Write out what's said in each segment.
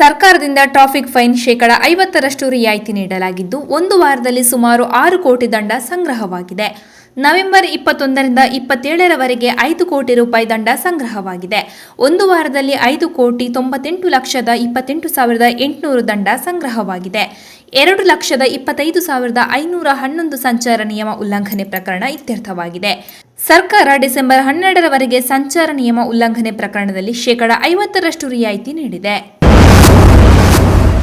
ಸರ್ಕಾರದಿಂದ traffic fine ಶೇಕಡ ಐವತ್ತರಷ್ಟು ರಿಯಾಯಿತಿ ನೀಡಲಾಗಿದ್ದು, ಒಂದು ವಾರದಲ್ಲಿ ಸುಮಾರು ಆರು ಕೋಟಿ ದಂಡ ಸಂಗ್ರಹವಾಗಿದೆ. ನವೆಂಬರ್ ಇಪ್ಪತ್ತೊಂದರಿಂದ ಇಪ್ಪತ್ತೇಳರವರೆಗೆ ಐದು ಕೋಟಿ ರೂಪಾಯಿ ದಂಡ ಸಂಗ್ರಹವಾಗಿದೆ. ಒಂದು ವಾರದಲ್ಲಿ ಐದು ಕೋಟಿ ತೊಂಬತ್ತೆಂಟು ಲಕ್ಷದ ಇಪ್ಪತ್ತೆಂಟು ಸಾವಿರದ ಎಂಟುನೂರು ದಂಡ ಸಂಗ್ರಹವಾಗಿದೆ. ಎರಡು ಲಕ್ಷದ ಇಪ್ಪತ್ತೈದು ಸಾವಿರದ ಐನೂರ ಹನ್ನೊಂದು ಸಂಚಾರ ನಿಯಮ ಉಲ್ಲಂಘನೆ ಪ್ರಕರಣ ಇತ್ಯರ್ಥವಾಗಿದೆ. ಸರ್ಕಾರ ಡಿಸೆಂಬರ್ ಹನ್ನೆರಡರವರೆಗೆ ಸಂಚಾರ ನಿಯಮ ಉಲ್ಲಂಘನೆ ಪ್ರಕರಣದಲ್ಲಿ ಶೇಕಡ ಐವತ್ತರಷ್ಟು ರಿಯಾಯಿತಿ ನೀಡಿದೆ.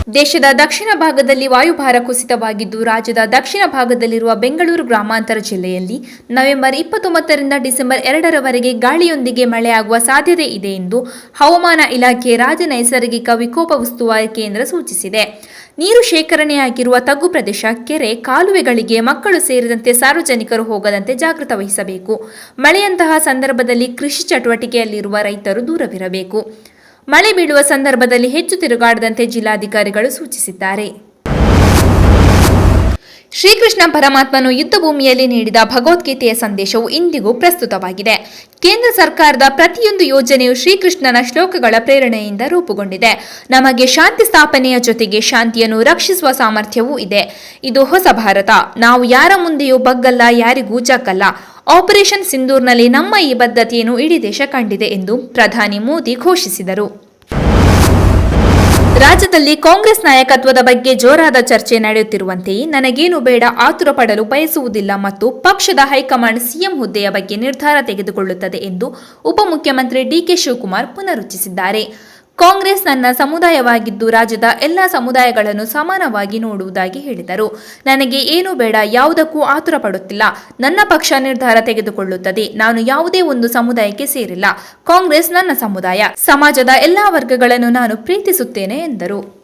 ದೇಶದ ದಕ್ಷಿಣ ಭಾಗದಲ್ಲಿ ವಾಯುಭಾರ ಕುಸಿತವಾಗಿದ್ದು, ರಾಜ್ಯದ ದಕ್ಷಿಣ ಭಾಗದಲ್ಲಿರುವ ಬೆಂಗಳೂರು ಗ್ರಾಮಾಂತರ ಜಿಲ್ಲೆಯಲ್ಲಿ ನವೆಂಬರ್ ಇಪ್ಪತ್ತೊಂಬತ್ತರಿಂದ ಡಿಸೆಂಬರ್ ಎರಡರವರೆಗೆ ಗಾಳಿಯೊಂದಿಗೆ ಮಳೆಯಾಗುವ ಸಾಧ್ಯತೆ ಇದೆ ಎಂದು ಹವಾಮಾನ ಇಲಾಖೆ ರಾಜ್ಯ ನೈಸರ್ಗಿಕ ವಿಕೋಪ ಉಸ್ತುವಾರಿ ಕೇಂದ್ರ ಸೂಚಿಸಿದೆ. ನೀರು ಶೇಖರಣೆಯಾಗಿರುವ ತಗ್ಗು ಪ್ರದೇಶ, ಕೆರೆ, ಕಾಲುವೆಗಳಿಗೆ ಮಕ್ಕಳು ಸೇರಿದಂತೆ ಸಾರ್ವಜನಿಕರು ಹೋಗದಂತೆ ಜಾಗೃತ ವಹಿಸಬೇಕು. ಮಳೆಯಂತಹ ಸಂದರ್ಭದಲ್ಲಿ ಕೃಷಿ ಚಟುವಟಿಕೆಯಲ್ಲಿರುವ ರೈತರು ದೂರವಿರಬೇಕು. ಮಳೆ ಬೀಳುವ ಸಂದರ್ಭದಲ್ಲಿ ಹೆಚ್ಚು ತಿರುಗಾಡದಂತೆ ಜಿಲ್ಲಾಧಿಕಾರಿಗಳು ಸೂಚಿಸಿದ್ದಾರೆ. ಶ್ರೀಕೃಷ್ಣ ಪರಮಾತ್ಮನು ಯುದ್ಧಭೂಮಿಯಲ್ಲಿ ನೀಡಿದ ಭಗವದ್ಗೀತೆಯ ಸಂದೇಶವು ಇಂದಿಗೂ ಪ್ರಸ್ತುತವಾಗಿದೆ. ಕೇಂದ್ರ ಸರ್ಕಾರದ ಪ್ರತಿಯೊಂದು ಯೋಜನೆಯು ಶ್ರೀಕೃಷ್ಣನ ಶ್ಲೋಕಗಳ ಪ್ರೇರಣೆಯಿಂದ ರೂಪುಗೊಂಡಿದೆ. ನಮಗೆ ಶಾಂತಿ ಸ್ಥಾಪನೆಯ ಜೊತೆಗೆ ಶಾಂತಿಯನ್ನು ರಕ್ಷಿಸುವ ಸಾಮರ್ಥ್ಯವೂ ಇದೆ. ಇದು ಹೊಸ ಭಾರತ. ನಾವು ಯಾರ ಮುಂದೆಯೂ ಬಗ್ಗಲ್ಲ, ಯಾರಿಗೂ ಜಗ್ಗಲ್ಲ. ಆಪರೇಷನ್ ಸಿಂಧೂರ್ನಲ್ಲಿ ನಮ್ಮ ಈ ಬದ್ಧತೆಯನ್ನು ಇಡೀ ದೇಶ ಕಂಡಿದೆ ಎಂದು ಪ್ರಧಾನಿ ಮೋದಿ ಘೋಷಿಸಿದರು. ರಾಜ್ಯದಲ್ಲಿ ಕಾಂಗ್ರೆಸ್ ನಾಯಕತ್ವದ ಬಗ್ಗೆ ಜೋರಾದ ಚರ್ಚೆ ನಡೆಯುತ್ತಿರುವಂತೆಯೇ ನನಗೇನು ಬೇಡ, ಆತುರ ಪಡಲು ಬಯಸುವುದಿಲ್ಲ ಮತ್ತು ಪಕ್ಷದ ಹೈಕಮಾಂಡ್ ಸಿಎಂ ಹುದ್ದೆಯ ಬಗ್ಗೆ ನಿರ್ಧಾರ ತೆಗೆದುಕೊಳ್ಳುತ್ತದೆ ಎಂದು ಉಪಮುಖ್ಯಮಂತ್ರಿ ಡಿಕೆ ಶಿವಕುಮಾರ್ ಪುನರುಚ್ಚರಿಸಿದ್ದಾರೆ ಕಾಂಗ್ರೆಸ್ ನನ್ನ ಸಮುದಾಯವಾಗಿದ್ದು ರಾಜ್ಯದ ಎಲ್ಲ ಸಮುದಾಯಗಳನ್ನು ಸಮಾನವಾಗಿ ನೋಡುವುದಾಗಿ ಹೇಳಿದರು. ನನಗೆ ಏನು ಬೇಡ, ಯಾವುದಕ್ಕೂ ಆತುರ ಪಡುತ್ತಿಲ್ಲ. ನನ್ನ ಪಕ್ಷ ನಿರ್ಧಾರ ತೆಗೆದುಕೊಳ್ಳುತ್ತದೆ. ನಾನು ಯಾವುದೇ ಒಂದು ಸಮುದಾಯಕ್ಕೆ ಸೇರಿಲ್ಲ. ಕಾಂಗ್ರೆಸ್ ನನ್ನ ಸಮುದಾಯ. ಸಮಾಜದ ಎಲ್ಲಾ ವರ್ಗಗಳನ್ನು ನಾನು ಪ್ರೀತಿಸುತ್ತೇನೆ ಎಂದರು.